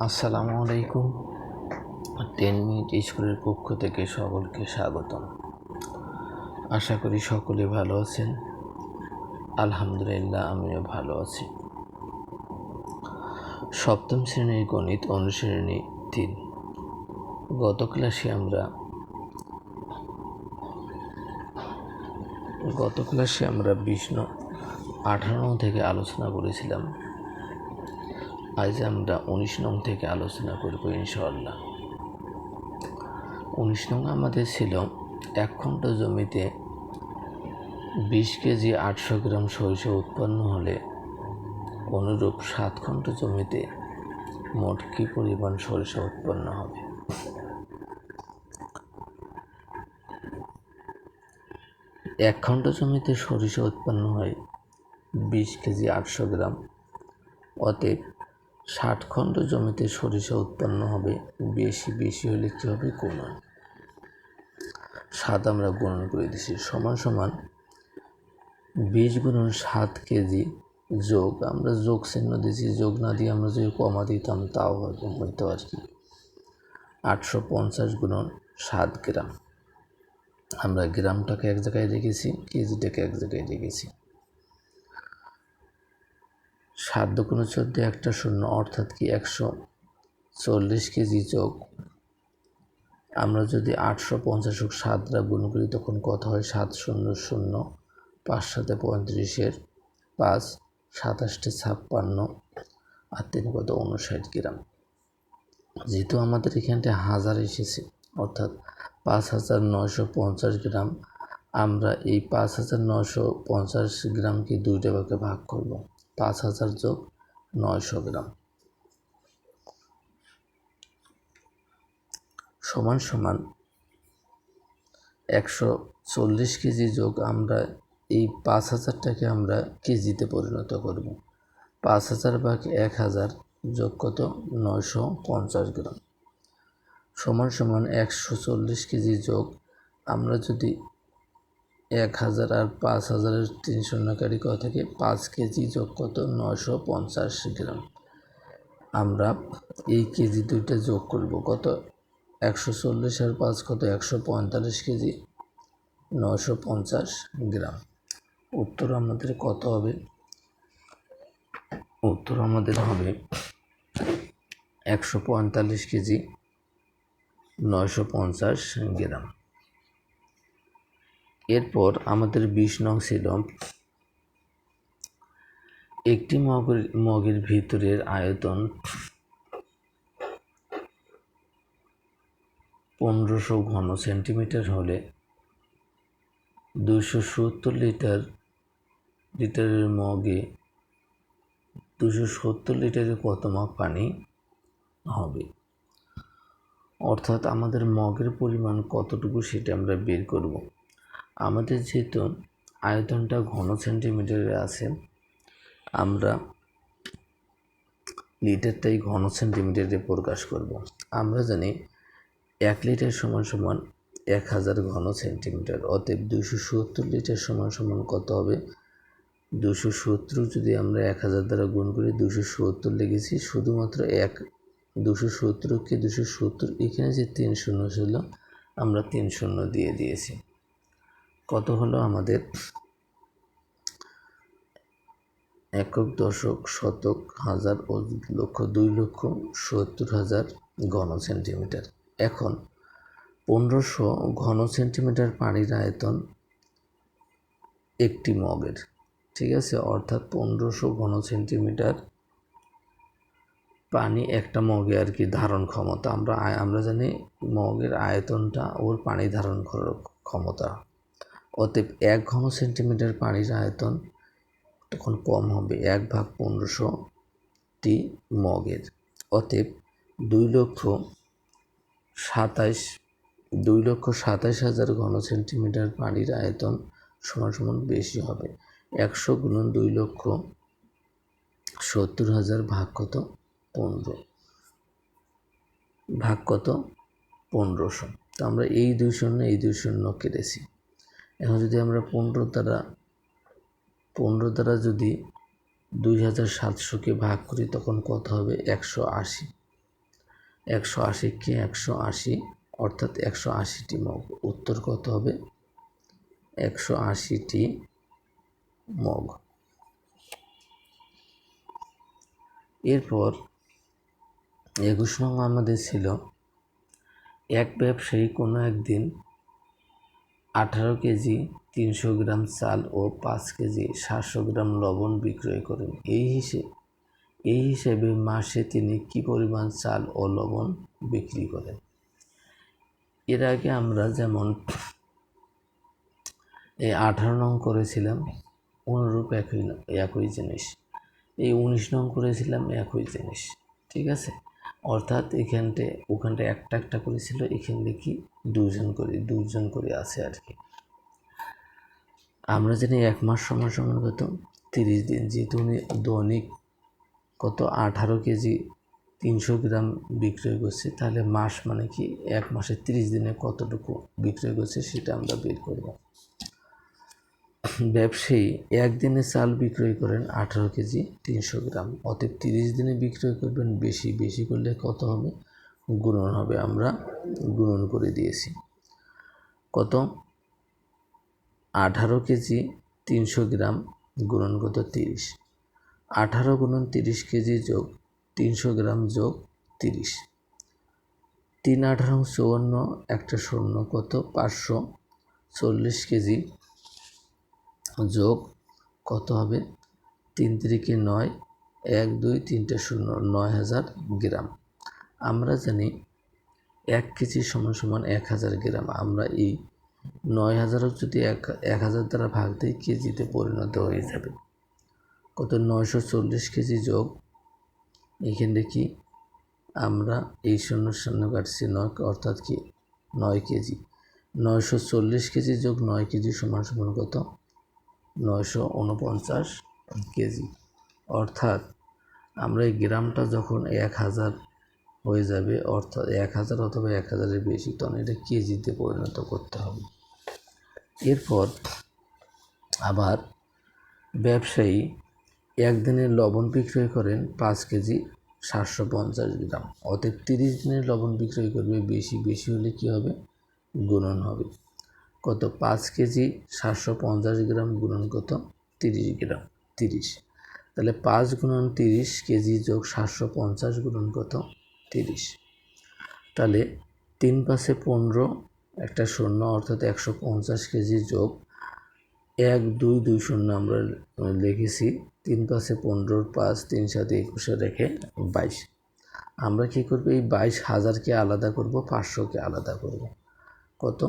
আসসালামু আলাইকুম। Ten minute স্কুলের পক্ষ থেকে সকলকে স্বাগতম। আশা করি সকলে ভালো আছেন। আলহামদুলিল্লাহ, আমিও ভালো আছি। সপ্তম শ্রেণির গণিত অনুশ্রেণী তিন। গত ক্লাসে আমরা গত ক্লাসে আমরা বিষ্ণু আঠারো থেকে আলোচনা করেছিলাম। আজ আমরা উনিশ নং থেকে আলোচনা করব ইনশাআল্লাহ। উনিশ নং আমাদের ছিল এক খণ্ড জমিতে বিশ কেজি আটশো গ্রাম সরিষা উৎপন্ন হলে অনুরূপ সাত খণ্ড জমিতে মোট কী পরিমাণ সরিষা উৎপন্ন হবে? এক খণ্ড জমিতে সরিষা উৎপন্ন হয় বিশ কেজি আটশো গ্রাম। অতএব ষাট খণ্ড জমিতে সরিষা উৎপন্ন হবে। বেশি বেশি হলে কী হবে গুণন সাত আমরা গুণন করে দিছি। সমান সমান বিশ গুণন সাত কেজি যোগ। আমরা যোগ চিহ্ন দিয়েছি যোগ না দিয়ে আমরা যদি কমা দিতাম, তাও হইতো আর কি। আটশো পঞ্চাশ গুণন সাত গ্রাম। আমরা গ্রামটাকে এক জায়গায় রেখেছি, কেজিটাকে এক জায়গায় রেখেছি। সাত দুগুণ চোদ্দ একটা শূন্য, অর্থাৎ কি একশো চল্লিশ কেজি যোগ। আমরা যদি আটশো পঞ্চাশ হোক সাত দ্বারা গুণ করি, তখন কত হয়? সাত শূন্য শূন্য, পাঁচ সাথে পঁয়ত্রিশের পাঁচ, সাতাশটি ছাপ্পান্ন, আর তিন কত? উনষাট গ্রাম। যেহেতু আমাদের এখানটা হাজার এসেছে, অর্থাৎ পাঁচ হাজার নয়শো পঞ্চাশ গ্রাম, আমরা এই পাঁচ হাজার নয়শো পঞ্চাশ গ্রামকে দুইটা ভাগে ভাগ করব। পাঁচ হাজার যোগ নয়শো গ্রাম। সমান সমান একশো চল্লিশ কেজি যোগ আমরা এই পাঁচ হাজারটাকে আমরা কেজিতে পরিণত করব। পাঁচ হাজার ভাগ এক হাজার যোগ কত? নয়শো পঞ্চাশ গ্রাম। সমান সমান একশো চল্লিশ কেজি যোগ আমরা যদি এক হাজার আর পাঁচ হাজারের তিন শূন্যকারী কত থেকে পাঁচ কেজি যোগ কত? নশো পঞ্চাশ গ্রাম। আমরা এই কেজি দুইটা যোগ করব কত? একশো চল্লিশ আর পাঁচ কত? একশো পঁয়তাল্লিশ কেজি। নশো পঞ্চাশ গ্রাম। উত্তর আমাদের কত হবে? উত্তর আমাদের হবে একশো পঁয়তাল্লিশ কেজি। নশো পঞ্চাশ গ্রাম। এরপর আমাদের বিশ নং ছিল একটি মগের মগের ভিতরের আয়তন পনেরোশো ঘন সেন্টিমিটার হলে দুশো সত্তর লিটার, লিটারের মগে দুশো সত্তর লিটারের কত মগ পানি হবে? অর্থাৎ আমাদের মগের পরিমাণ কতটুকু সেটা আমরা বের করব। আমাদের যেহেতু আয়তনটা ঘন সেন্টিমিটারে আছে, আমরা লিটারটাই ঘন সেন্টিমিটারে প্রকাশ করব। আমরা জানি এক লিটার সমান সমান এক হাজার ঘন সেন্টিমিটার অতএব দুশো সত্তর লিটার সমান সমান কত হবে? দুশো সত্তর যদি আমরা এক হাজার দ্বারা গুণ করি দুশো সত্তর লেগেছি শুধুমাত্র এক দুশো সত্তরকে দুশো সত্তর এখানে যে তিন শূন্য ছিল, আমরা তিন শূন্য দিয়ে দিয়েছি। কত হলো আমাদের? একক, দশক, শতক, হাজার ও লক্ষ, দুই লক্ষ সত্তর হাজার ঘন সেন্টিমিটার এখন পনেরোশো ঘন সেন্টিমিটার পানির আয়তন একটি মগের, ঠিক আছে? অর্থাৎ পনেরোশো ঘন সেন্টিমিটার পানি একটা মগে আর কি ধারণ ক্ষমতা। আমরা আমরা জানি মগের আয়তনটা ওর পানি ধারণ ক্ষমতা। অতএব এক ঘন সেন্টিমিটার পানির আয়তন তখন কম হবে এক ভাগ পনেরোশো টি মগের। অতএব দুই লক্ষ সাতাইশ, দুই লক্ষ সাতাইশ হাজার ঘন সেন্টিমিটার পানির আয়তন সমান সমান বেশি হবে। একশো গুণন দুই লক্ষ সত্তর হাজার ভাগ কত? পনেরো। ভাগ কত? পনেরোশো। তো আমরা এই দুই শূন্য, এই দুই শূন্য কেটেছি। এখন যদি আমরা পনেরো দ্বারা পনেরো দ্বারা যদি দুই হাজার সাতশোকে ভাগ করি, তখন কত হবে? একশো আশি। একশো আশিকে একশো আশি, অর্থাৎ একশো আশিটি মগ। উত্তর কত হবে? একশো আশিটি মগ। এরপর একুশ নং আমাদের ছিল, এক ব্যবসায়ী কোনো একদিন আঠারো কেজি, তিনশো গ্রাম চাল ও পাঁচ কেজি সাতশো গ্রাম লবণ বিক্রয় করেন। এই হিসেবে এই হিসেবে মাসে তিনি কি পরিমাণ চাল ও লবণ বিক্রি করেন? এর আগে আমরা যেমন এই আঠারো নং করেছিলাম, অনুরূপ একই একই জিনিস। এই উনিশ নং করেছিলাম একই জিনিস। ঠিক আছে? অর্থাৎ এখানটে ওখানটা একটা একটা করেছিল এখান দেখি দুজন করে দুজন করে আছে আর কি। আমরা জানি এক মাস সমান সমান কত? তিরিশ দিন, যেহেতু উনি দৈনিক কত? আঠারো কেজি তিনশো গ্রাম বিক্রয় করছে, তাহলে মাস মানে কি? এক মাসে তিরিশ দিনে কতটুকু বিক্রয় করছে সেটা আমরা বের করব। ব্যবসায়ী একদিনে চাল বিক্রয় করেন আঠারো কেজি তিনশো গ্রাম। অতএব তিরিশ দিনে বিক্রয় করবেন, বেশি বেশি করলে কত হবে? গুণন হবে, আমরা গুণন করে দিয়েছি। কত? আঠারো কেজি তিনশো গ্রাম গুণন কত? তিরিশ। আঠারো গুণন তিরিশ কেজি যোগ তিনশো গ্রাম যোগ তিরিশ। তিন আঠারো চুয়ান্ন, একটা শূন্য কত? পাঁচশো চল্লিশ কেজি যোগ কত হবে? তিন তিরিকে নয়, এক, দুই, তিনটে, শূন্য, নয় হাজার গ্রাম। আমরা জানি এক কেজি সমান সমান এক হাজার গ্রাম। আমরা এই নয় হাজারও যদি এক এক হাজার দ্বারা ভাগ দিই, কেজিতে পরিণত হয়ে যাবে। কত? নয়শো চল্লিশ কেজি যোগ। এখানে দেখি আমরা এই শূন্য শূন্য কাটছি নয়, অর্থাৎ কি? নয় কেজি। নয়শো চল্লিশ কেজি যোগ নয় কেজি সমান সমান কত? নয়শো উনপঞ্চাশ কেজি। অর্থাৎ আমরা এই গ্রামটা যখন এক হাজার হয়ে যাবে, অর্থাৎ এক হাজার অথবা এক হাজারের বেশি তখন এটা কেজিতে পরিণত করতে হবে। এরপর আবার ব্যবসায়ী একদিনের লবণ বিক্রয় করেন পাঁচ কেজি সাতশো পঞ্চাশ গ্রাম। অতএব তিরিশ দিনের লবণ বিক্রয় করবে, বেশি বেশি হলে কী হবে? গুণন হবে। কত? পাঁচ কেজি সাতশো পঞ্চাশ গ্রাম গুণন কত? তিরিশ গ্রাম, তিরিশ। তাহলে পাঁচ গুণন তিরিশ কেজি যোগ সাতশো পঞ্চাশ গুণন কত? তিরিশ। তাহলে তিন পাশে পনেরো, একটা শূন্য, অর্থাৎ একশো পঞ্চাশ কেজি যোগ এক, দুই দুই শূন্য আমরা লিখেছি, তিন পাশে পনেরোর পাঁচ, তিন সাথে একুশে রেখে বাইশ। আমরা কী করব? এই বাইশ হাজারকে আলাদা করব, পাঁচশোকে আলাদা করব। কত?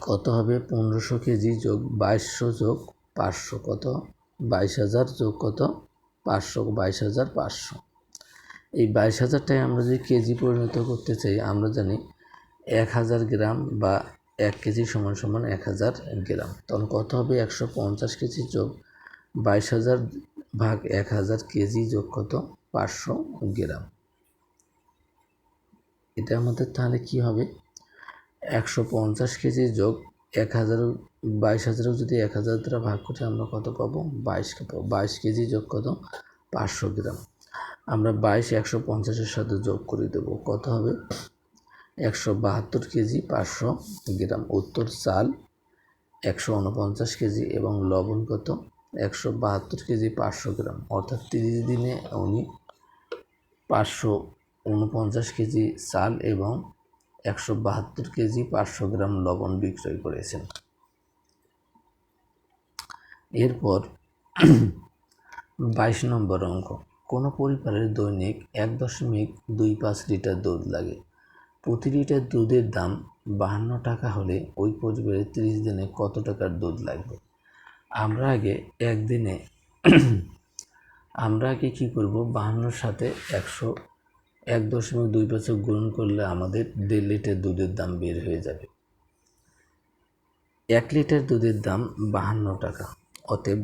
কত হবে? পনেরোশো কেজি যোগ বাইশশো যোগ পাঁচশো কত? বাইশ হাজার যোগ কত? পাঁচশো, বাইশ হাজার পাঁচশো। এই বাইশ হাজারটাই আমরা যদি কেজি পরিণত করতে চাই, আমরা জানি এক হাজার গ্রাম বা এক কেজি সমান সমান এক হাজার গ্রাম। তখন কত হবে? একশো পঞ্চাশ কেজি যোগ বাইশ হাজার ভাগ এক হাজার কেজি যোগ কত? পাঁচশো গ্রাম। এটা আমাদের তাহলে কি হবে? একশো পঞ্চাশ কেজি যোগ এক হাজার, বাইশ হাজারও যদি এক হাজার দ্বারা ভাগ করি আমরা কত পাবো? বাইশ বাইশ কেজি যোগ কত? পাঁচশো গ্রাম। আমরা বাইশ একশো পঞ্চাশের সাথে যোগ করে দেবো। কত হবে? একশো বাহাত্তর কেজি পাঁচশো গ্রাম। উত্তর চাল একশো উনপঞ্চাশ কেজি এবং লবণ কত? একশো বাহাত্তর কেজি পাঁচশো গ্রাম। অর্থাৎ তিরিশ দিনে উনি পাঁচশো উনপঞ্চাশ কেজি চাল এবং একশো বাহাত্তর কেজি পাঁচশো গ্রাম লবণ বিক্রয় করেছেন। এরপর বাইশ নম্বর অঙ্ক। কোনো পরিবারের দৈনিক এক দশমিক দুই পাঁচ লিটার দুধ লাগে। প্রতি লিটার দুধের দাম বাহান্ন টাকা হলে ওই পরিবারের তিরিশ দিনে কত টাকার দুধ লাগবে? আমরা আগে একদিনে আমরা আগে কী করব? বাহান্নর সাথে একশো এক দশমিক দুই বছর গুণ করলে আমাদের দেড় লিটার দুধের দাম বের হয়ে যাবে। এক লিটার দুধের দাম বাহান্ন টাকা। অতএব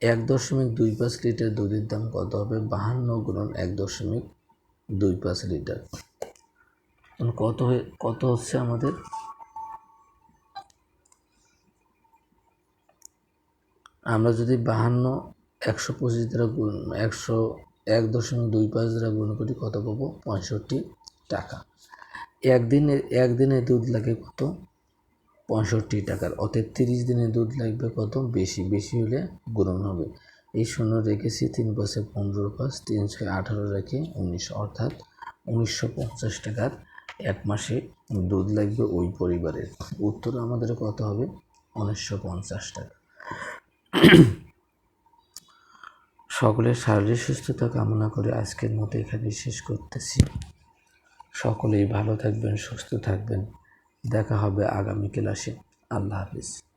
এক দশমিক দুই পাঁচ লিটার দুধের দাম কত হবে? বাহান্ন গুণন এক দশমিক দুই পাঁচ লিটার। কত হয়ে, কত হচ্ছে আমাদের? আমরা যদি বাহান্ন, একশো পঁচিশ দ্বারা গুণ, একশো এক দশমিক দুই পাঁচ দ্বারা গুণ করি কত পাবো? পঁয়ষট্টি টাকা। একদিনে একদিনে দুধ লাগে কত? পঁয়ষট্টি টাকার। অতএব তিরিশ দিনে দুধ লাগবে কত? বেশি। বেশি হলে গুণন হবে। এই শূন্য রেখেছি, তিন পাশে পনেরো পাঁচ, তিন ছয় আঠারো রেখে উনিশশো অর্থাৎ উনিশশো পঞ্চাশ টাকার এক মাসে দুধ লাগবে ওই পরিবারের। উত্তর আমাদের কত হবে? উনিশশো পঞ্চাশ টাকা। সকলের শারীরিক সুস্থতা কামনা করে আজকের মতো এখানে শেষ করতেছি। সকলেই ভালো থাকবেন, সুস্থ থাকবেন। দেখা হবে আগামী ক্লাসে। আল্লাহ হাফিজ।